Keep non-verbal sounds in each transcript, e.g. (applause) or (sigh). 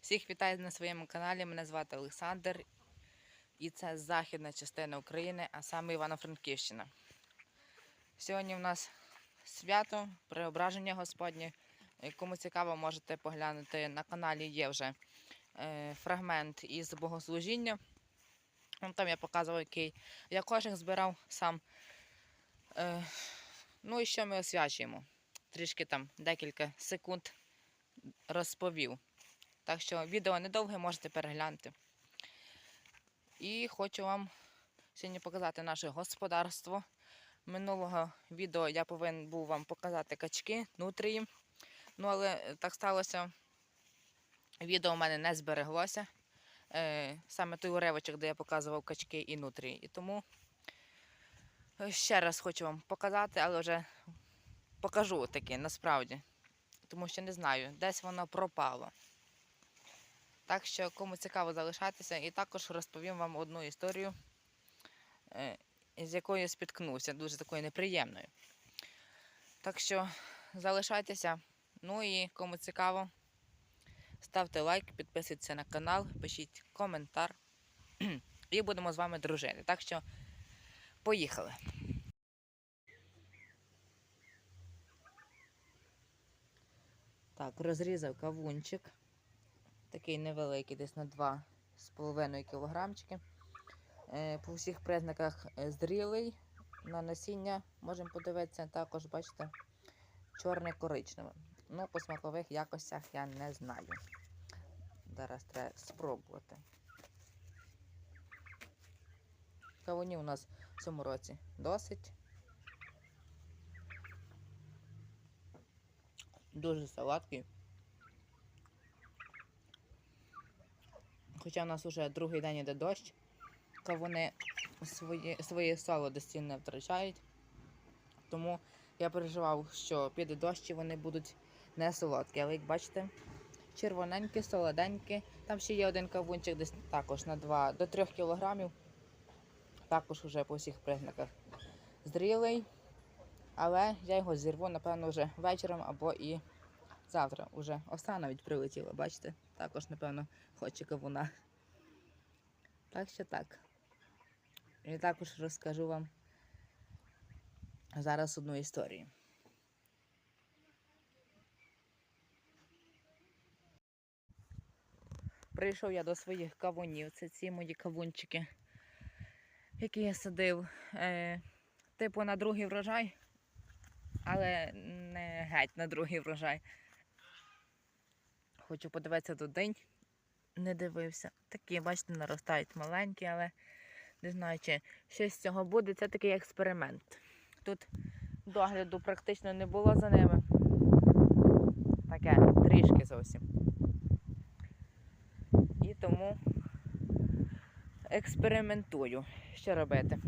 Всіх вітаю на своєму каналі. Мене звати Олександр. І це західна частина України, а саме Івано-Франківщина. Сьогодні в нас свято, преображення Господнє. Кому цікаво, можете поглянути на каналі. Є вже е, фрагмент із богослужіння. Там я показував, який я кожен збирав сам. Е, ну і що ми освячуємо? Трішки там декілька секунд розповів. Так що відео недовге, можете переглянути. І хочу вам сьогодні показати наше господарство. Минулого відео я повинен був вам показати качки, нутрії. Ну, але так сталося, відео в мене не збереглося. Е, саме той уривочок, де я показував качки і нутрії. І тому е, ще раз хочу вам показати, але вже покажу таки насправді. Тому що не знаю, десь воно пропало. Так що, кому цікаво залишатися, і також розповім вам одну історію, е, з якою спіткнувся, дуже такою неприємною. Так що залишайтеся. Ну і кому цікаво, ставте лайк, підписуйтесь на канал, пишіть коментар. І будемо з вами дружити. Так що поїхали. Так, розрізав кавунчик. Такий невеликий, десь на 2,5 кілограмчики. Е, По всіх признаках е, зрілий. На насіння можемо подивитися, також, бачите, чорне коричневе. Ну, по смакових якостях я не знаю. Зараз треба спробувати. Кавунів у нас в цьому році досить. Дуже солодкий. Хоча в нас вже другий день іде дощ, то вони свої, свої солодості не втрачають. Тому я переживав, що піде дощ і вони будуть не солодкі. Але як бачите, червоненькі, солоденькі. Там ще є один кавунчик, десь також на 2 до 3 кілограмів. Також вже по всіх признаках зрілий. Але я його зірву, напевно, вже вечором або і завтра. Уже оса навіть прилетіла, бачите? Також, напевно, хоче кавуна. Так що так. І також розкажу вам зараз одну історію. Прийшов я до своїх кавунів. Це ці мої кавунчики, які я садив. Е, типу на другий врожай, але не геть на другий врожай. Хочу подивитися до день. Не дивився. Такі, бачите, наростають маленькі, але не знаю, чи щось з цього буде. Це такий експеримент. Тут догляду практично не було за ними. Таке трішки зовсім. І тому експериментую. Що робити?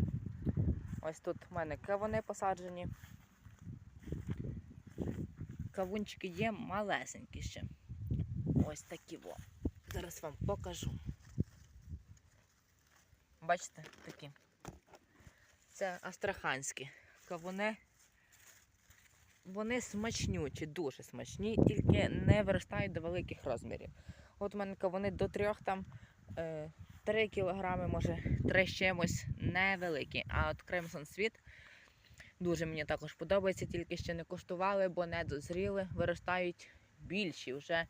Ось тут в мене кавуни посаджені. Кавунчики є малесенькі ще. Ось такі во. Зараз вам покажу. Бачите, такі. Це астраханські кавуни. Вони смачнючі, дуже смачні, тільки не виростають до великих розмірів. От у мене кавуни до трьох там е, 3 кілограми, може, 3 з чимось невеликі. А от Crimson Світ дуже мені також подобається, тільки ще не коштували, бо не дозріли, виростають більші вже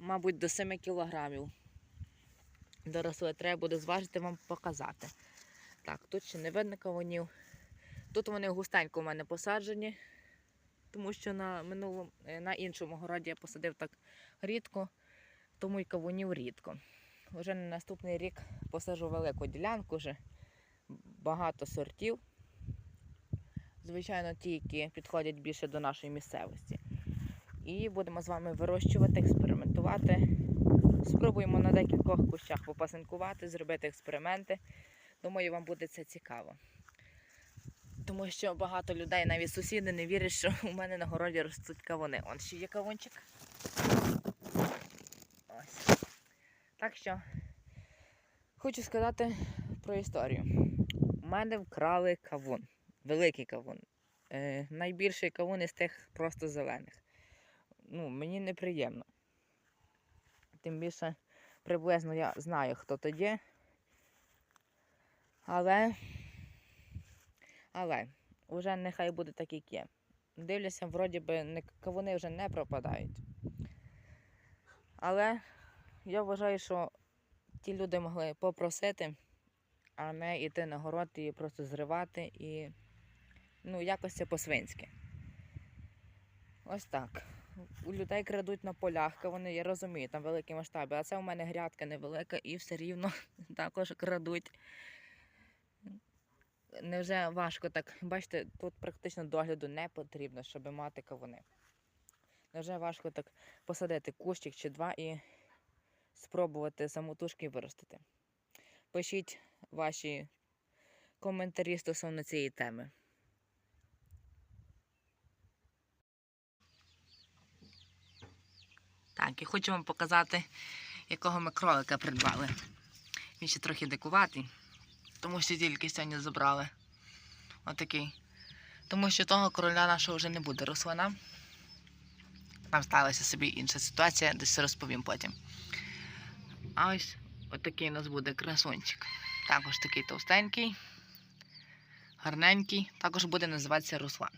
мабуть, до 7 кілограмів. Доросли, треба буде зважити вам показати. Так, тут ще не видно кавунів. Тут вони густенько у мене посаджені, тому що на минулому, е, на іншому городі я посадив так рідко, тому й кавунів рідко. Вже на наступний рік посаджу велику ділянку, вже багато сортів. Звичайно, ті, які підходять більше до нашої місцевості. І будемо з вами вирощувати, експериментувати. Спробуємо на декількох кущах попасинкувати, зробити експерименти. Думаю, вам буде це цікаво. Тому що багато людей, навіть сусіди, не вірять, що у мене на городі ростуть кавуни. Он ще є кавунчик. Ось. Так що хочу сказати про історію. У мене вкрали кавун. Великий кавун. Е, найбільший кавун із тих просто зелених ну, мені неприємно. тим більше приблизно я знаю, хто то є. Але, але, вже нехай буде так, як є. Дивлюся, вроді би, кавуни вже не пропадають. Але я вважаю, що ті люди могли попросити, а не йти на город і просто зривати і ну, якось це по-свинськи. Ось так. У людей крадуть на полях, вони, я розумію, там великі масштаби, а це у мене грядка невелика і все рівно (laughs) також крадуть. Невже важко так? Бачите, тут практично догляду не потрібно, щоб мати кавуни. Невже важко так посадити кущик чи два і спробувати самотужки виростити? Пишіть ваші коментарі стосовно цієї теми. Так, хочу вам показати, якого ми кролика придбали. Він ще трохи дикуватий, тому що тільки сьогодні забрали. Отакий. Тому що того короля нашого вже не буде рослина. Там сталася собі інша ситуація, десь розповім потім. А ось отакий у нас буде красунчик. Також такий товстенький, гарненький. Також буде називатися Руслан.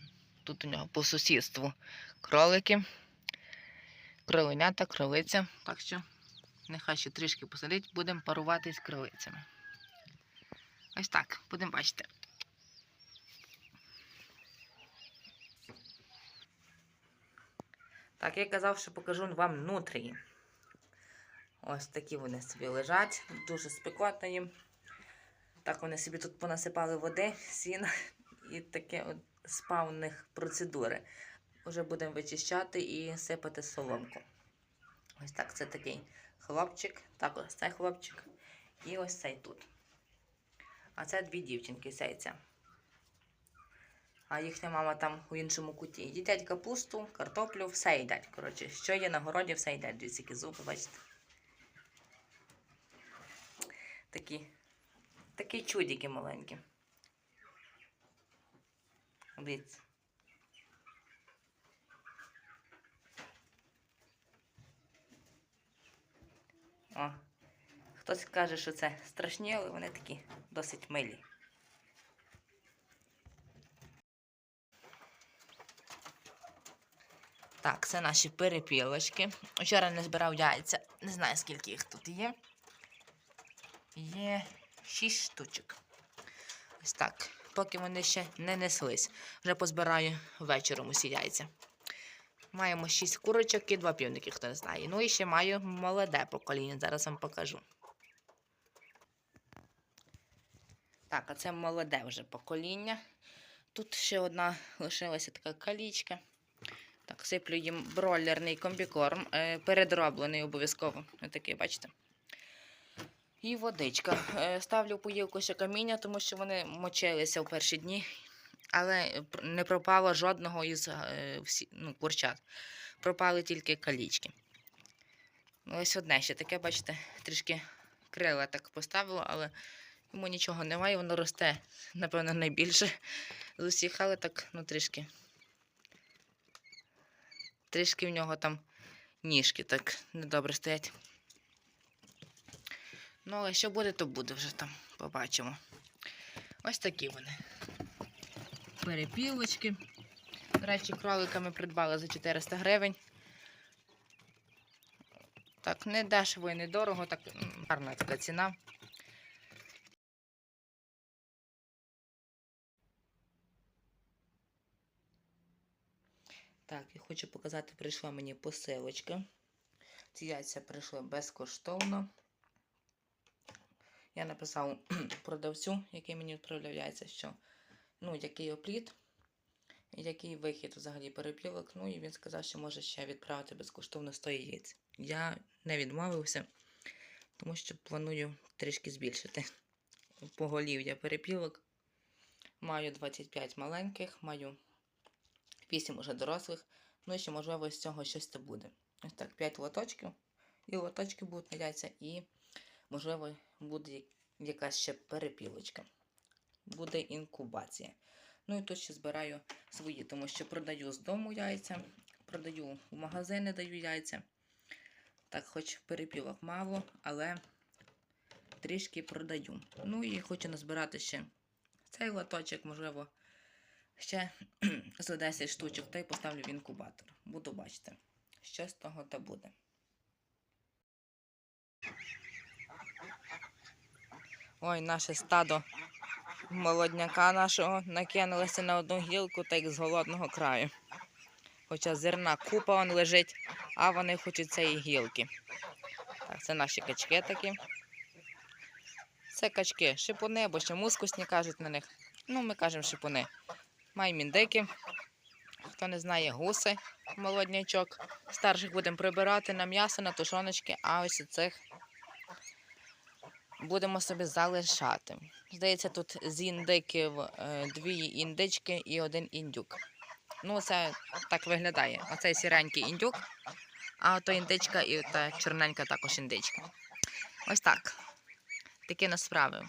Тут у нього по сусідству кролики, кроленята, кролиця. Так що нехай ще трішки посадить, будемо парувати з кролицями. Ось так, будемо бачити. Так, я казав, що покажу вам нутрії. Ось такі вони собі лежать, дуже спекотно їм. Так вони собі тут понасипали води, сіна і таке от спа у них процедури. Уже будемо вичищати і сипати соломку. Ось так це такий хлопчик, так ось цей хлопчик і ось цей тут. А це дві дівчинки сейця. А їхня мама там у іншому куті. Їдять капусту, картоплю, все їдять. Коротше, що є на городі, все їдять. Дивіться, які зуби, бачите. Такі, такі чудики маленькі. Дивіться. О, хтось каже, що це страшні, але вони такі досить милі. Так, це наші перепілочки. Вчора не збирав яйця. Не знаю, скільки їх тут є. Є 6 штучок. Ось так. Поки вони ще не неслись. Вже позбираю вечором усі яйця. Маємо 6 курочок і 2 півники, хто не знає. Ну і ще маю молоде покоління. Зараз вам покажу. Так, а це молоде вже покоління. Тут ще одна лишилася така калічка. Так, сиплю їм бройлерний комбікорм, е, передроблений обов'язково. Ось такий, бачите. І водичка. Е, ставлю в поїлку ще каміння, тому що вони мочилися в перші дні, але не пропало жодного із е, всі, ну, курчат. Пропали тільки калічки. Ну, ось одне ще таке, бачите, трішки крила так поставило, але йому нічого немає, воно росте, напевно, найбільше з усіх, але так, ну, трішки трішки в нього там ніжки так недобре стоять. Ну, але що буде, то буде вже там. Побачимо. Ось такі вони. Перепілочки. До речі, кролика ми придбали за 400 гривень. Так, не дешево і не дорого, так гарна така ціна. Так, я хочу показати, прийшла мені посилочка. Ці яйця прийшли безкоштовно. Я написав (clears throat) продавцю, який мені відправляв яйця, що ну, який опліт, який вихід взагалі перепілок. Ну і він сказав, що може ще відправити безкоштовно 100 яєць. Я не відмовився, тому що планую трішки збільшити поголів'я перепілок. Маю 25 маленьких, маю 8 уже дорослих. Ну і ще, можливо, з цього щось та буде. Ось так, 5 лоточків. І лоточки будуть на яйця, і, можливо, буде якась ще перепілочка. Буде інкубація. Ну і тут ще збираю свої, тому що продаю з дому яйця, продаю в магазини, даю яйця. Так, хоч перепілок мало, але трішки продаю. Ну і хочу назбирати ще цей лоточок, можливо, ще (clears throat) за 10 штучок, та й поставлю в інкубатор. Буду бачити, що з того та буде. Ой, наше стадо молодняка нашого накинулося на одну гілку, так як з голодного краю. Хоча зерна купа он лежить, а вони хочуть цієї гілки. Так, це наші качки такі. Це качки, шипуни, або ще мускусні кажуть на них. Ну, ми кажемо шипуни. Маємо індики. Хто не знає, гуси, молоднячок. Старших будемо прибирати на м'ясо, на тушоночки, а ось цих будемо собі залишати. Здається, тут з індиків е, дві індички і один індюк. Ну, це так виглядає. Оцей сіренький індюк, а ото індичка і та чорненька також індичка. Ось так. Такі на справи.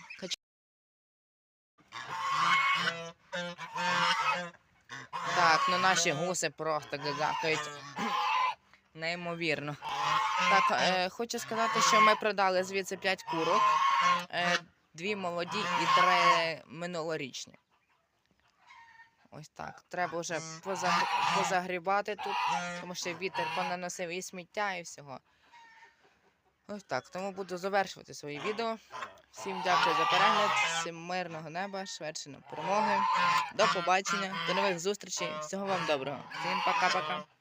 Так, ну наші гуси просто гагакають. Неймовірно. Так, е, хочу сказати, що ми продали звідси 5 курок, дві молоді і три минулорічні. Ось так. Треба вже позагрібати тут, тому що вітер понаносив і сміття, і всього. Ось так. Тому буду завершувати своє відео. Всім дякую за перегляд, всім мирного неба, швидше перемоги. До побачення, до нових зустрічей. Всього вам доброго. Всім пока-пока.